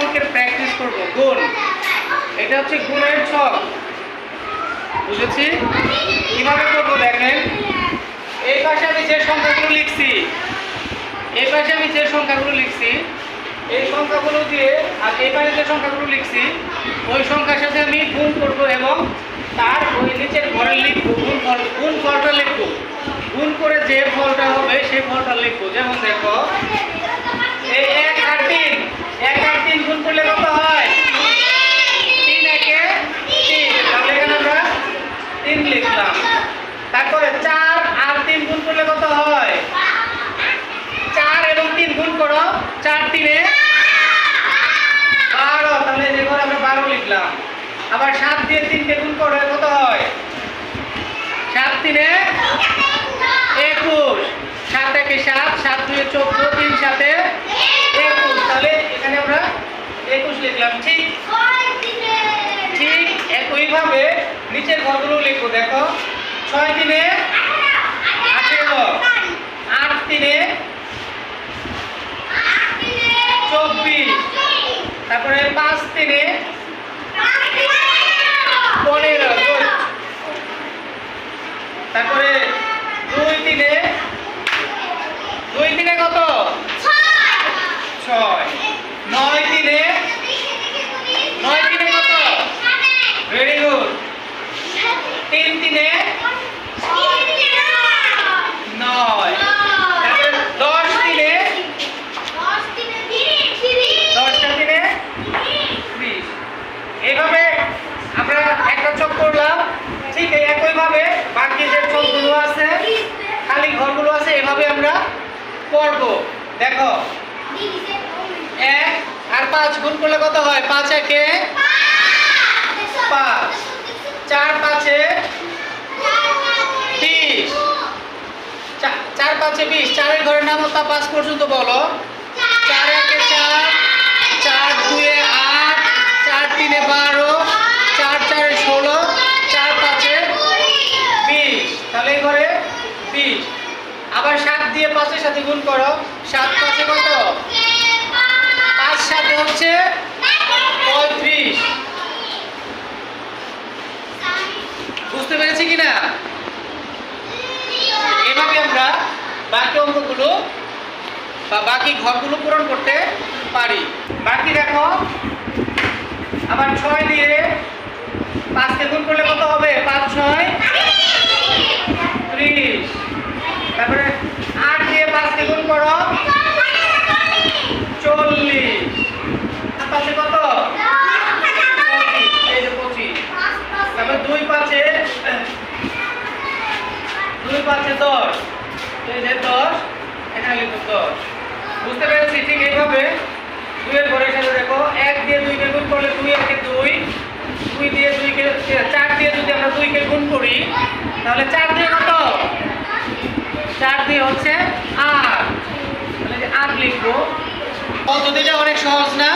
অঙ্কের প্র্যাকটিস করব। গুণ। এটা হচ্ছে গুণের ছক। বুঝেছি? কীভাবে করব দেখেন? এই পাশে আমি যে সংখ্যাগুলো লিখছি, এই পাশে আমি যে সংখ্যাগুলো লিখছি, এই সংখ্যাগুলো দিয়ে আর এই পাশে যে সংখ্যাগুলো লিখছি, ওই সংখ্যার সাথে আমি গুণ করব এবং তার ওই নিচের ঘরে লিখব, গুণ ফল, গুণ ফলটা লিখব। গুণ করে যে ফলটা হবে সেই ফলটা লিখব। যেমন দেখো, এই এক আর তিন। এক আর তিন গুণ করলে কত হয়? তিন একে তিন। তাহলে আমরা তিন লিখলাম। তারপরে চার আর তিন গুণ করলে কত হয়? চার এবং তিন গুণ করো। চার তিনে বারো। তাহলে দেখো আমরা বারো লিখলাম। আবার সাত দিয়ে তিনকে গুণ করে কত হয় সাত তিনে একুশ সাত একে সাত সাত দুয়ে চোদ্দ তিন সাথে একুশ তাহলে এখানে আমরা একুশ লিখলাম ঠিক? ঠিক একইভাবে নিচের ঘরগুলো লিখব দেখো। ছয় দিনে আঠেরো আট দিনে চব্বিশ তারপরে পাঁচ দিনে পনেরো তারপরে দুই দিনে দুই দিনে কত? ছয় নয় দিনে নয় দিনে কত ভেরি গুড তিন দিনে নয় তারপরে দশ দিনে দশটা দিনে ত্রিশ এইভাবে আমরা একটা চোখ করলাম ঠিক এই একইভাবে বাকি যে চোখগুলো আছে খালি ঘরগুলো আছে এভাবে আমরা করব। দেখো। এক আর পাঁচ, গুণ করলে কত হয়? পাঁচ একে পাঁচ। চার পাঁচে বিশ। চার পাঁচে বিশ। চারের ঘরের নাম তা পাঁচ পর্যন্ত বলো। চার একে চার চার দুয়ে আট, চার তিনে বারো চার চারে ষোলো চার পাঁচে বিশ তাহলে এই ঘরে বিশ আবার সাত দিয়ে পাঁচের সাথে গুণ করো। সাত পাঁচে কত? পাঁচ সাথে হচ্ছে পঁয়ত্রিশ। বুঝতে পেরেছি কিনা? এভাবে আমরা বাকি অঙ্কগুলো বা বাকি ঘরগুলো পূরণ করতে পারি। বাকি দেখো, আবার ছয় দিয়ে পাঁচকে গুণ করলে কত হবে? পাঁচ ছয় ত্রিশ তারপরে আট দিয়ে পাঁচকে গুণ করো চল্লিশ আর পাঁচে কত পঁচিশ এই যে পঁচিশ তারপরে দুই পাঁচে দুই পাঁচে দশ এই যে দশ এখানে লিখব দশ বুঝতে পেরেছি ঠিক এইভাবে দুইয়ের ঘরের সাথে দেখো, এক দিয়ে দুইকে গুণ করলে দুই একে দুই। দুই দিয়ে দুইকে চার দিয়ে যদি আমরা দুইকে গুণ করি, তাহলে চার দিয়ে কত? চার দিয়ে হচ্ছে আট। তাহলে আট লিখব পদ্ধতিটা অনেক সহজ না?